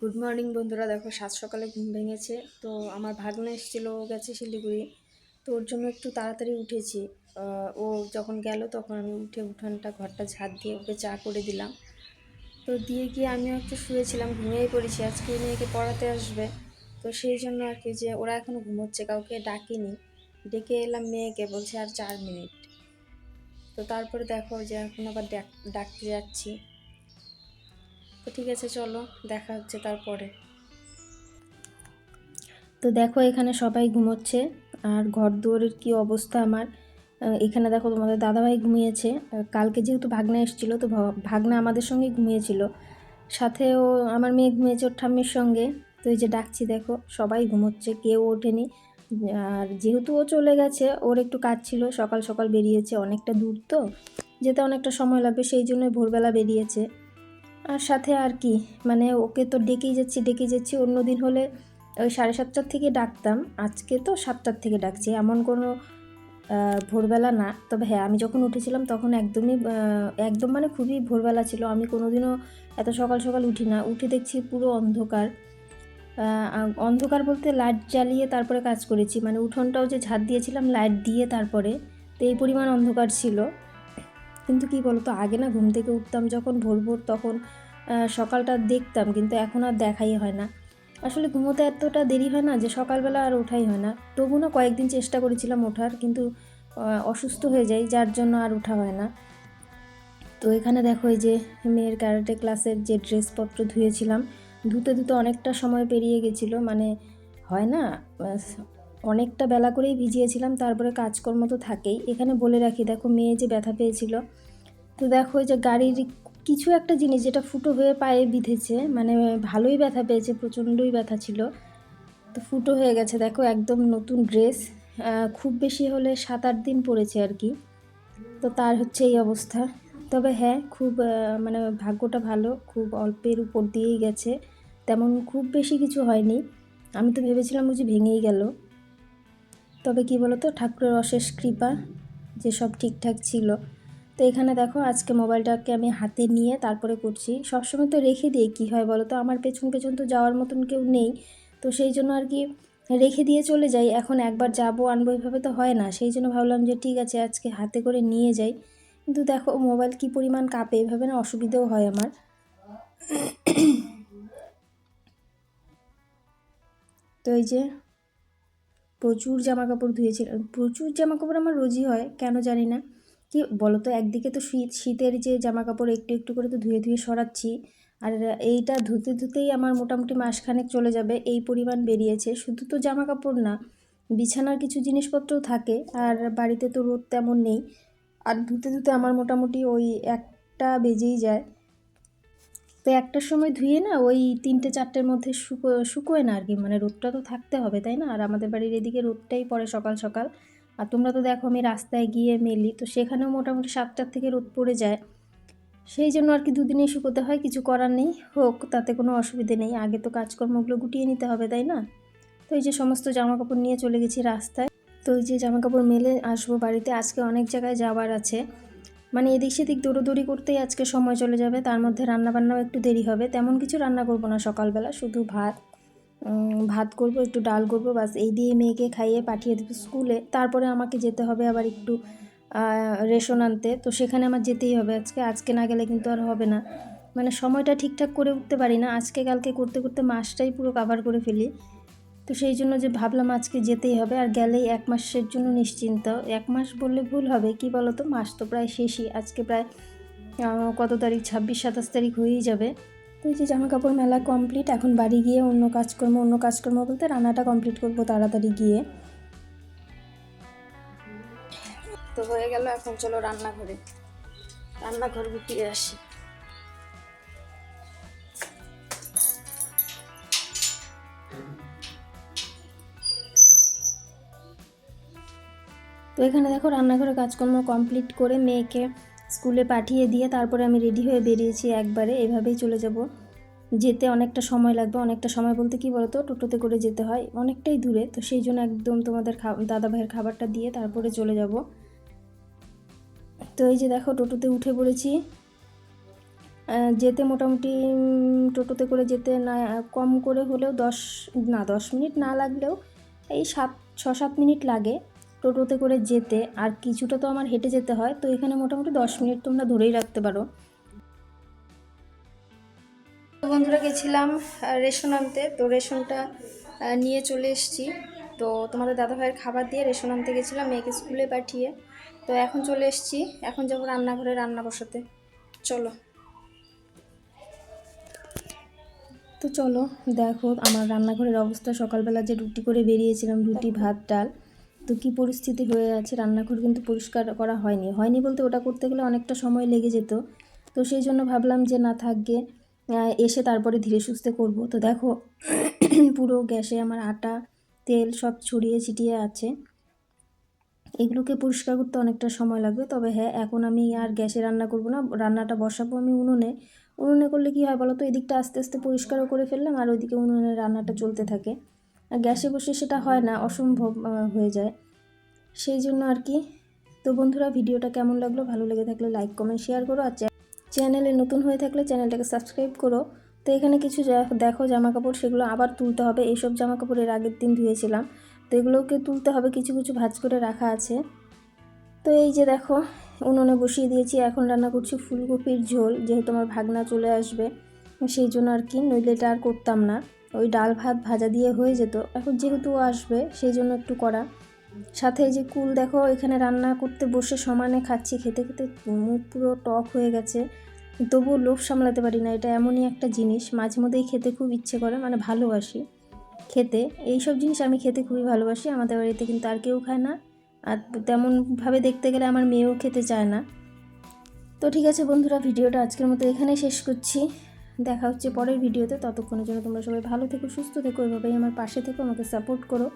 Good morning বন্ধুরা। দেখো, সাত সকালে ঘুম ভেঙেছে। তো আমার ভাগ্নে এসেছিল, ও গেছে শিলিগুড়ি। তো ওর জন্য একটু তাড়াতাড়ি উঠেছি। ও যখন গেল, তখন আমি উঠে উঠানটা, ঘরটা ঝাড় দিয়ে ওকে চা করে দিলাম। তো দিয়ে গিয়ে আমিও একটু শুয়েছিলাম, ঘুমিয়েই পড়েছি। আজকে মেয়েকে পড়াতে আসবে। তো সেই জন্য আর কি যে, ওরা এখনও ঘুমোচ্ছে, কাউকে ডাকিনি। ডেকে এলাম মেয়েকে, বলছে আর চার মিনিট। তো তারপরে দেখো যে, এখন আবার ডাক- ডাকতে যাচ্ছি। তো ঠিক আছে, চলো, দেখা হচ্ছে তারপরে। তো দেখো, এখানে সবাই ঘুমোচ্ছে, আর ঘর দুয়ারের কী অবস্থা আমার? এখানে দেখো, তোমাদের দাদাভাই ঘুমিয়েছে। কালকে যেহেতু ভাগনা এসেছিল, তো ভাগনা আমাদের সঙ্গে ঘুমিয়েছিল। সাথে ও আমার মেয়ে ঘুমিয়েছে ওর ঠাম্মির সঙ্গে। তো এই যে ডাকছি, দেখো, সবাই ঘুমোচ্ছে, কেউ ওঠেনি। আর যেহেতু ও চলে গেছে, ওর একটু কাজ ছিল, সকাল সকাল বেরিয়েছে, অনেকটা দূর তো, যেতে অনেকটা সময় লাগবে, সেই জন্য ভোরবেলা বেরিয়েছে। আর সাথে আর কি মানে ওকে তো ডেকেই যাচ্ছি ডেকেই যাচ্ছি। অন্য দিন হলে ওই সাড়ে সাতটার থেকে ডাকতাম। আজকে তো সাতটার থেকে ডাকছি, এমন কোনো ভোরবেলা না। তবে হ্যাঁ আমি যখন উঠেছিলাম তখন একদমই একদম মানে খুবই ভোরবেলা ছিল। আমি কোনোদিনও এত সকাল সকাল উঠি না। উঠে দেখছি পুরো অন্ধকার। অন্ধকার বলতে লাইট জ্বালিয়ে তারপরে কাজ করেছি। মানে উঠোনটাও যে ঝাড় দিয়েছিলাম, লাইট দিয়ে তারপরে, তো এই পরিমাণ অন্ধকার ছিল। কিন্তু কি বলতো, আগে না ঘুম থেকে উঠতাম যখন ভোর ভোর তখন সকালটা দেখতাম কিন্তু এখন আর দেখাই হয় না। আসলে ঘুমোতে এতটা দেরি হয় না যে সকালবেলা আর ওঠাই হয় না। তবু না কয়েকদিন চেষ্টা করেছিলাম ওঠার কিন্তু অসুস্থ হয়ে যাই, যার জন্য আর ওঠা হয় না। তো এখানে দেখো এই যে মেয়ের ক্যারাটে ক্লাসের যে ড্রেসপত্র ধুয়েছিলাম, ধুতে ধুতে অনেকটা সময় পেরিয়ে গেছিল। মানে হয় না অনেকটা বেলা করেই ভিজিয়েছিলাম, তারপরে কাজকর্ম তো থাকেই। এখানে বলে রাখি, দেখো মেয়ে যে ব্যথা পেয়েছিল। তো দেখো যে গাড়ির কিছু একটা জিনিস যেটা ফুটো হয়ে পায়ে বিঁধেছে মানে ভালোই ব্যথা পেয়েছে, প্রচণ্ডই ব্যথা ছিল, তো ফুটো হয়ে গেছে। দেখো একদম নতুন ড্রেস খুব বেশি হলে সাত আট দিন পরেছে আর কি। তো তার হচ্ছে এই অবস্থা। তবে হ্যাঁ খুব মানে ভাগ্যটা ভালো, খুব অল্পের উপর দিয়েই গেছে। তেমন খুব বেশি কিছু হয়নি। আমি তো ভেবেছিলাম বুঝি ভেঙেই গেল। তবে কি বলতো, ঠাকুরের অশেষ কৃপা যে সব ঠিকঠাক ছিল। তো এখানে দেখো, আজকে মোবাইলটাকে আমি হাতে নিয়ে তারপরে করছি। সবসময় তো রেখে দিই, কী হয় বলো তো আমার পেছন পেছন তো যাওয়ার মতন কেউ নেই। তো সেই জন্য আর কি রেখে দিয়ে চলে যাই। এখন একবার যাব, আনব এইভাবে তো হয় না। সেই জন্য ভাবলাম যে ঠিক আছে, আজকে হাতে করে নিয়ে যাই। কিন্তু দেখো মোবাইল কী পরিমাণ কাঁপে, এভাবে না অসুবিধেও হয় আমার। তো এই যে প্রচুর জামা কাপড় ধুয়েছিলাম প্রচুর জামা কাপড় আমার রোজই হয়, কেন জানি না। কি বলো তো একদিকে তো শীত, শীতের যে জামা কাপড় একটু একটু করে তো ধুয়ে ধুয়ে সরাচ্ছি। আর এইটা ধুতে ধুতেই আমার মোটামুটি মাসখানেক চলে যাবে, এই পরিমাণ বেরিয়েছে। শুধু তো জামা কাপড় না, বিছানার কিছু জিনিসপত্রও থাকে, আর বাড়িতে তো রোদ তেমন নেই। আর ধুতে ধুতে আমার মোটামুটি ওই একটা বেজেই যায়। তো একটার সময় ধুয়ে না ওই তিনটে, চারটের মধ্যে শুকো, শুকোয় না আর কি মানে রোদটা তো থাকতে হবে, তাই না? আর আমাদের বাড়ির এদিকে রোদটাই পড়ে সকাল সকাল। আর তোমরা তো দেখো আমি রাস্তায় গিয়ে মেলি, তো সেখানেও মোটামুটি সাতটার থেকে রোদ পড়ে যায়। সেই জন্য আর কি দুদিনেই শুকোতে হয়, কিছু করার নেই। হোক, তাতে কোনো অসুবিধে নেই। আগে তো কাজকর্মগুলো গুটিয়ে নিতে হবে, তাই না? তো এই যে সমস্ত জামা কাপড় নিয়ে চলে গেছি রাস্তায়। তো এই যে জামা কাপড় মেলে আসব বাড়িতে, আজকে অনেক জায়গায় যাওয়ার আছে। মানে এদিক সেদিক দৌড়োদৌড়ি করতেই আজকে সময় চলে যাবে, তার মধ্যে রান্নাবান্নাও একটু দেরি হবে। তেমন কিছু রান্না করব না সকালবেলা, শুধু ভাত ভাত করব, একটু ডাল করব, বাস এই দিয়ে মেয়েকে খাইয়ে পাঠিয়ে দেবো স্কুলে। তারপরে আমাকে যেতে হবে আবার একটু রেশন আনতে। তো সেখানে আমার যেতেই হবে আজকে আজকে না গেলে কিন্তু আর হবে না। মানে সময়টা ঠিকঠাক করে উঠতে পারি না। আজকে কালকে করতে করতে মাসটাই পুরো কাভার করে ফেলি। তো সেই জন্য যে ভাবলাম আজকে যেতেই হবে আর গেলেই এক মাসের জন্য নিশ্চিন্ত। এক মাস বললে ভুল হবে, কি বলো তো মাস তো প্রায় শেষই। আজকে প্রায় কত তারিখ? ছাব্বিশ, সাতাশ তারিখ হয়েই যাবে। তো এই যে জামা কাপড় মেলা কমপ্লিট এখন বাড়ি গিয়ে অন্য কাজকর্ম অন্য কাজকর্ম বলতে রান্নাটা কমপ্লিট করব তাড়াতাড়ি গিয়ে। তো হয়ে গেল এখন চলো রান্নাঘরে। রান্নাঘর গুটিয়ে আসি। তো এখানে দেখো রান্নাঘরে কাজকর্ম কমপ্লিট করে মেয়েকে স্কুলে পাঠিয়ে দিয়ে তারপরে আমি রেডি হয়ে বেরিয়েছি একবারে, এভাবেই চলে যাব। যেতে অনেকটা সময় লাগবে, অনেকটা সময় বলতে কি বলতো, টোটোতে করে যেতে হয়, অনেকটাই দূরে। তো সেই জন্য একদম তোমাদের দাদা ভাইয়ের খাবারটা দিয়ে তারপরে চলে যাব। তো এই যে দেখো টোটোতে উঠে পড়েছি। যেতে মোটামুটি টোটোতে করে যেতে না, কম করে হলেও দশ না, দশ মিনিট না লাগলেও এই সাত ছ সাত মিনিট লাগে। টোটোতে করে যেতে, আর কিছুটা তো আমার হেঁটে যেতে হয়, তো এখানে মোটামুটি দশ মিনিট তোমরা ধরেই রাখতে পারো। বন্ধুরা গেছিলাম রেশন আনতে, তো রেশনটা নিয়ে চলে এসেছি। তো তোমাদের দাদা ভাইয়ের খাবার দিয়ে রেশন আনতে গেছিলাম, মেয়েকে স্কুলে পাঠিয়ে। তো এখন চলে এসেছি, এখন যাব রান্নাঘরে রান্না বসাতে। চলো। তো চলো, দেখো আমার রান্নাঘরের অবস্থা। সকালবেলা যে রুটি করে বেরিয়েছিলাম, রুটি, ভাত, ডাল। তো কী পরিস্থিতি হয়ে আছে? রান্নাঘর কিন্তু পরিষ্কার করা হয়নি। হয়নি বলতে ওটা করতে গেলে অনেকটা সময় লেগে যেত। তো সেই জন্য ভাবলাম যে না থাকবে এসে তারপরে ধীরে সুস্থে করব। তো দেখো, পুরো গ্যাসে আমার আটা, তেল সব ছড়িয়ে ছিটিয়ে আছে। এগুলোকে পরিষ্কার করতে অনেকটা সময় লাগবে। তবে হ্যাঁ এখন আমি আর গ্যাসে রান্না করব না, রান্নাটা বসাবো আমি উনুনে। উনুনে করলে কী হয় বলো তো এদিকটা আস্তে আস্তে পরিষ্কারও করে ফেললাম, আর ওইদিকে উনুনে রান্নাটা চলতে থাকে। গ্যাসে বসে সেটা হয় না, অসম্ভব হয়ে যায়। সেই জন্য আর কি। তো বন্ধুরা, ভিডিওটা কেমন লাগল? ভালো লেগে থাকলে লাইক কমেন্ট শেয়ার করো। আর চ্যানেলে নতুন হয়ে থাকলে চ্যানেলটাকে সাবস্ক্রাইব করো। তো এখানে কিছু দেখো জামা কাপড় সেগুলো আবার তুলতে হবে। এইসব জামা কাপড় এর আগের দিন ধুয়েছিলাম। তো এগুলোকে তুলতে হবে, কিছু কিছু ভাঁজ করে রাখা আছে। তো এই যে দেখো, উনুনে বসিয়ে দিয়েছি। এখন রান্না করছি ফুলকপির ঝোল, যেহেতু আমার ভাগনা চলে আসবে, সেই জন্য আর কি। নইলে এটা আর করতাম না। ওই ডাল ভাত ভাজা দিয়ে হয়ে যেত। এখন যেহেতু আসবে, সেই জন্য একটু করা সাথে যে কুল, দেখো, এখানে রান্না করতে বসে সমানে খাচ্ছি। খেতে খেতে মুখ পুরো টক হয়ে গেছে। তবুও লোভ সামলাতে পারি না, এটা এমনই একটা জিনিস। মাঝে মধ্যেই খেতে খুব ইচ্ছে করে মানে ভালোবাসি খেতে। এই সব জিনিস আমি খেতে খুবই ভালোবাসি, আমাদের বাড়িতে কিন্তু আর কেউ খায় না। আর তেমনভাবে দেখতে গেলে আমার মেয়েও খেতে চায় না। তো ঠিক আছে বন্ধুরা, ভিডিওটা আজকের মতো এখানেই শেষ করছি। দেখা হচ্ছে পরের ভিডিওতে। ততক্ষণের জন্য তোমরা সবাই ভালো থেকো সুস্থ থেকো এভাবেই আমার পাশে থেকো আমাকে সাপোর্ট করো।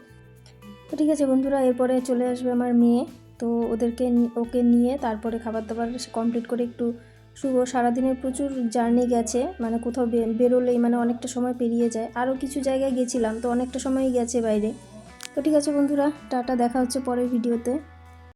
তো ঠিক আছে বন্ধুরা এরপরে চলে আসবে আমার মেয়ে। তো ওদেরকে ওকে নিয়ে তারপরে খাবার দাবার কমপ্লিট করে একটু শুভ। সারাদিনের প্রচুর জার্নি গেছে মানে কোথাও বেরোলেই মানে অনেকটা সময় পেরিয়ে যায়। আরও কিছু জায়গায় গেছিলাম তো অনেকটা সময়ই গেছে বাইরে। তো ঠিক আছে বন্ধুরা টাটা দেখা হচ্ছে পরের ভিডিওতে।